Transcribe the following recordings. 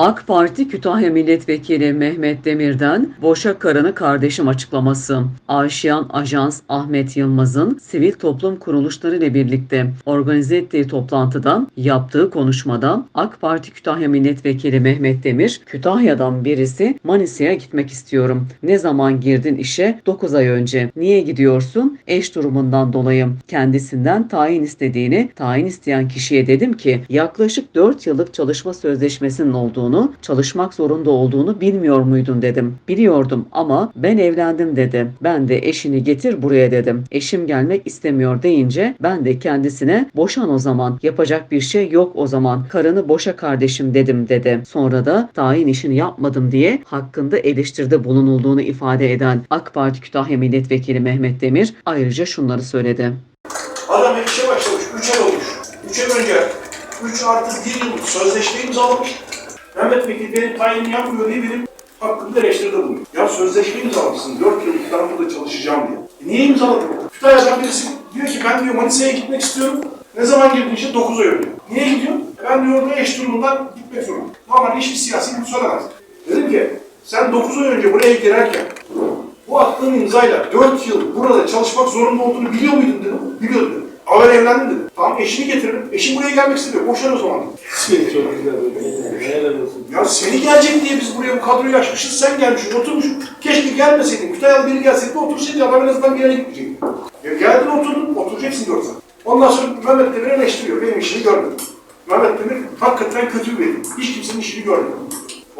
AK Parti Kütahya Milletvekili Mehmet Demir'den boşa karını kardeşim açıklaması. Aşiyan Ajans Ahmet Yılmaz'ın sivil toplum kuruluşları ile birlikte organize ettiği toplantıda yaptığı konuşmada AK Parti Kütahya Milletvekili Mehmet Demir, Kütahya'dan birisi Manisa'ya gitmek istiyorum. Ne zaman girdin işe? 9 ay önce. Niye gidiyorsun? Eş durumundan dolayı. Kendisinden tayin istediğini, tayin isteyen kişiye dedim ki yaklaşık 4 yıllık çalışma sözleşmesinin olduğunu, çalışmak zorunda olduğunu bilmiyor muydun dedim. Biliyordum ama ben evlendim dedi. Ben de eşini getir buraya dedim. Eşim gelmek istemiyor deyince ben de kendisine boşan o zaman. Yapacak bir şey yok o zaman. Karını boşa kardeşim dedim dedi. Sonra da tayin işini yapmadım diye hakkında eleştiride bulunulduğunu ifade eden AK Parti Kütahya Milletvekili Mehmet Demir ayrıca şunları söyledi. Adam işe başlamış, 3 ay olmuş. 3 ay önce 3 artı 1 yıllık sözleşme imzalamış. Mehmet Bekir benim tayinimi yapmıyor diye benim hakkımda eleştiride bulunuyor. Ya sözleşme imzalamışsın, 4 yıllık ben burada çalışacağım diye. E niye imzaladın? Kütahya'dan birisi diyor ki ben diyor Manisa'ya gitmek istiyorum. Ne zaman girdin işte 9 ay önce. Niye gidiyorsun? E ben diyor orada eş durumundan gitmek zorundayım. Normal hiçbir siyasi bunu söylemez. Dedim ki sen 9 ay önce buraya girerken bu attığın imzayla 4 yıl burada çalışmak zorunda olduğunu biliyor muydun dedim. Biliyordum. Ama ben evlendim dedim. Tamam eşini getiririm. Eşim buraya gelmek istemiyor. Boşver o zaman. Çok güzel böyle. Olsun. Ya seni gelecek diye biz buraya bu kadroyu açmışız. Sen gelmişsin, oturmuşsun. Keşke gelmeseydin. Kütahyalı biri gelseydi otursaydı adam en azından bir yere gitmeyecekti. Ya geldin oturdun, oturacaksın saat. Ondan sonra Mehmet Demir eleştiriyor. Benim işimi görmedim. Mehmet Demir hakikaten kötü bir herif. Hiç kimsenin işini görmedi.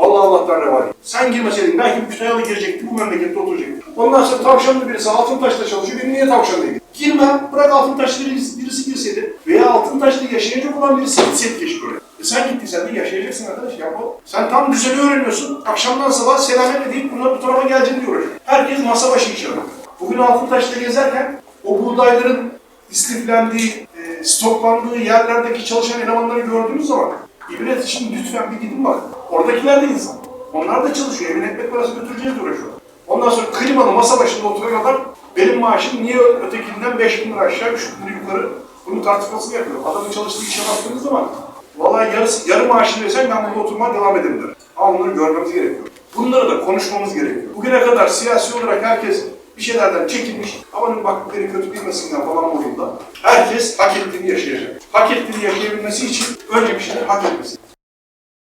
Vallahi Allah'tan reva değil. Sen girmeseydin belki Kütahyalı girecekti, bu memlekette oturacaktı. Ondan sonra tavşanlı birisi Altıntaş'ta çalışıyor, benim niye tavşan değil? Girme, bırak Altıntaş'ta birisi, birisi girseydi. Veya Altıntaş'ta yaşayacak olan birisi gitseydi keşke oraya. E sen gittin de yaşayacaksın arkadaş yapma. Sen tam düzeni öğreniyorsun. Akşamdan sabah selamet edeyim buna bu tarafa geleceğim diyor. Herkes masa başı yapıyor. Bugün Altıntaş'ta gezerken o buğdayların istiflendiği, e, stoklandığı yerlerdeki çalışan elemanları gördüğünüz zaman ibret için lütfen bir gidin bak. Oradakiler de insan. Onlar da çalışıyor. Evin ekmek parası götüreceğiz uğraşıyor. Ondan sonra klimalı masa başında oturan adam benim maaşım niye ötekinden 5 bin lira aşağı, 3 bin lira yukarı bunun tartışmasını yapıyor. Adamın çalıştığı işe baktığınız zaman vallahi yarısı, yarı maaşını versen ben burada oturmaya devam ederim der. Ama bunları görmemiz gerekiyor. Bunları da konuşmamız gerekiyor. Bugüne kadar siyasi olarak herkes bir şeylerden çekinmiş. Amanın bak kötü bilmesinler falan modunda. Herkes hak ettiğini yaşayacak. Hak ettiğini yaşayabilmesi için önce bir şeyler hak etmesi.